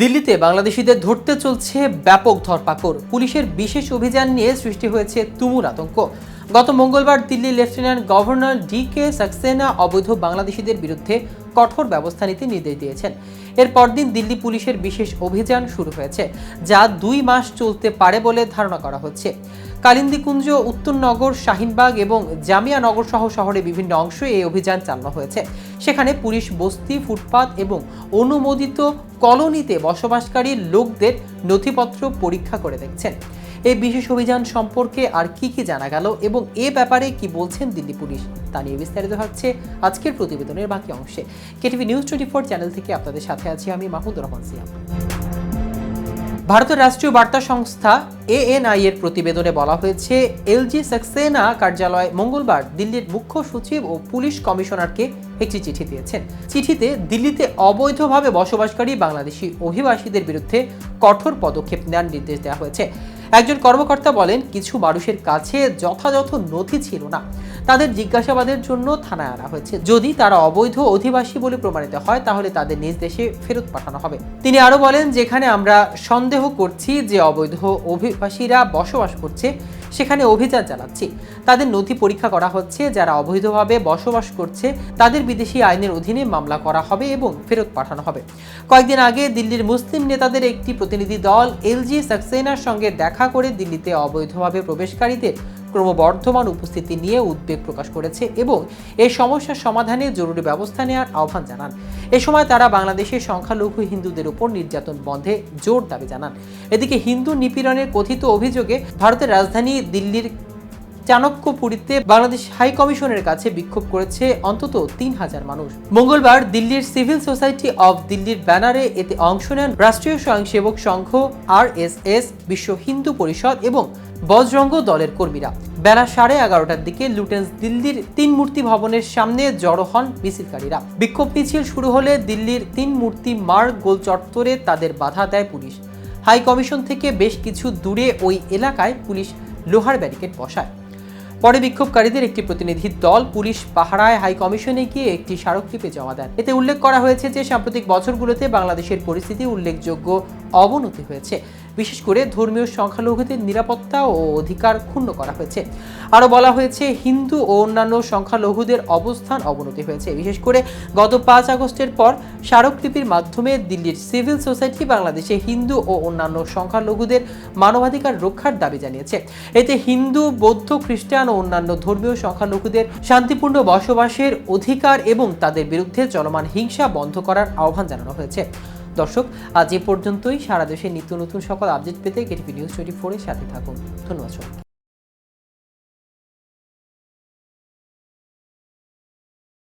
দিল্লিতে বাংলাদেশিদের ধরতে চলছে ব্যাপক ধরপাকড়। পুলিশের বিশেষ অভিযান নিয়ে সৃষ্টি হয়েছে তুমুল আতঙ্ক। গত মঙ্গলবার Delhi lieutenant governor D K Saxena অবৈধ বাংলাদেশিদের বিরুদ্ধে কঠোর ব্যবস্থা নিতে নির্দেশ দিয়েছেন। এর পরদিন দিল্লি পুলিশের বিশেষ অভিযান শুরু হয়েছে, যা দুই মাস চলতে পারে বলে ধারণা করা হচ্ছে। কালিন্দিকুঞ্জ, উত্তরনগর, শাহিনবাগ এবং জামিয়া নগর সহ শহরে বিভিন্ন অংশে এই অভিযান চালানো হয়েছে। সেখানে পুলিশ বস্তি, ফুটপাত এবং অনুমোদিত কলোনিতে বসবাসকারী লোকদের নথিপত্র পরীক্ষা করে দেখছেন। এই বিশেষ অভিযান সম্পর্কে আর কি কি জানা গেল এবং এ ব্যাপারে কি বলছেন দিল্লি পুলিশ, তা নিয়ে বিস্তারিত হচ্ছে আজকের প্রতিবেদনের বাকি অংশে। KTV news twenty four channel থেকে আপনাদের সাথে আছি আমি মাহমুদুর রহমান সিয়াম। ভারতের রাষ্ট্রীয় বার্তা সংস্থা এএনআই এর প্রতিবেদনে বলা হয়েছে, এলজি সাক্সেনা কার্যালয় মঙ্গলবার দিল্লির মুখ্য সচিব ও পুলিশ কমিশনারকে একটি চিঠি দিয়েছেন। চিঠিতে দিল্লিতে অবৈধভাবে বসবাসকারী বাংলাদেশি অভিবাসীদের বিরুদ্ধে কঠোর পদক্ষেপ নেওয়ার নির্দেশ দেওয়া হয়েছে। একজন কর্মকর্তা বলেন, কিছু মানুষের কাছে যথাযথ নথি ছিল না। তাদের জিজ্ঞাসাবাদের জন্য থানায় আনা হয়েছে। যদি তারা অবৈধ অধিবাসী বলে প্রমাণিত হয়, তাহলে তাদের নিজ দেশে ফেরত পাঠানো হবে। তিনি আরও বলেন, যেখানে আমরা সন্দেহ করছি যে অবৈধ অভিবাসীরা বসবাস করছে সেখানে অভিযান চালাচ্ছি। তাদের নথি পরীক্ষা করা হচ্ছে, যারা অবৈধভাবে বসবাস করছে, তাদের বিদেশি আইনের অধীনে মামলা করা হবে এবং ফেরত পাঠানো হবে। কয়েকদিন আগে দিল্লির মুসলিম নেতাদের একটি প্রতিনিধি দল, এলজি সাক্সেনার সঙ্গে দেখা করে দিল্লিতে অবৈধভাবে প্রবেশকারীদের ক্রমবর্ধমান উপস্থিতি নিয়ে উদ্বেগ প্রকাশ করেছে এবং এই সমস্যার সমাধানে জরুরি ব্যবস্থা নেওয়ার আহ্বান জানান। এ সময় তারা বাংলাদেশের সংখ্যালঘু হিন্দুদের উপর নির্যাতন বন্ধে জোর দাবি জানান। এদিকে হিন্দু নিপীড়নের কথিত অভিযোগে ভারতের রাজধানী দিল্লির চাণক্যপুরীতে বাংলাদেশ হাই কমিশনের কাছে বিক্ষোভ করেছে অন্তত তিন হাজার মানুষ। মঙ্গলবার দিল্লির সিভিল সোসাইটি অব দিল্লির ব্যানারে এতে অংশ নেন রাষ্ট্রীয় স্বয়ংসেবক সংঘ আর বিশ্ব হিন্দু পরিষদ এবং বজরঙ্গ দলের কর্মীরা। বেলা সাড়ে এগারোটার দিকে লুটেন্স দিল্লির তিন মূর্তি ভবনের সামনে জড়ো হন মিছিলকারীরা। বিক্ষোভ মিছিল শুরু হলে দিল্লির তিন মূর্তি মার্গ গোল চত্বরে তাদের বাধা দেয় পুলিশ। হাই কমিশন থেকে বেশ কিছু দূরে ওই এলাকায় পুলিশ লোহার ব্যারিকেড বসায়। পরে বিক্ষোভকারীদের একটি প্রতিনিধি দল পুলিশ পাহারায় হাই কমিশনে গিয়ে একটি স্মারকলিপি জমা দেন। এতে উল্লেখ করা হয়েছে যে সাম্প্রতিক বছরগুলোতে বাংলাদেশের পরিস্থিতি উল্লেখযোগ্য অবনতি হয়েছে। বিশেষ করে ধর্মীয় সংখ্যালঘুদের নিরাপত্তা ও অধিকার ক্ষুণ্ণ করা হয়েছে। আরও বলা হয়েছে, হিন্দু ও অন্যান্য সংখ্যালঘুদের অবস্থান অবনতি হয়েছে। বিশেষ করে গত পাঁচ আগস্টের পর স্মারকলিপির মাধ্যমে দিল্লির সিভিল সোসাইটি বাংলাদেশে হিন্দু ও অন্যান্য সংখ্যালঘুদের মানবাধিকার রক্ষার দাবি জানিয়েছে। এতে হিন্দু, বৌদ্ধ, খ্রিস্টান ও অন্যান্য ধর্মীয় সংখ্যালঘুদের শান্তিপূর্ণ বসবাসের অধিকার এবং তাদের বিরুদ্ধে চলমান হিংসা বন্ধ করার আহ্বান জানানো হয়েছে। দর্শক, আজ এ পর্যন্তই সারা দেশে নিত্য নতুন সকল আপডেট পেতে কেটিপি নিউজ টোয়েন্টি ফোরের সাথে থাকুন ধন্যবাদ।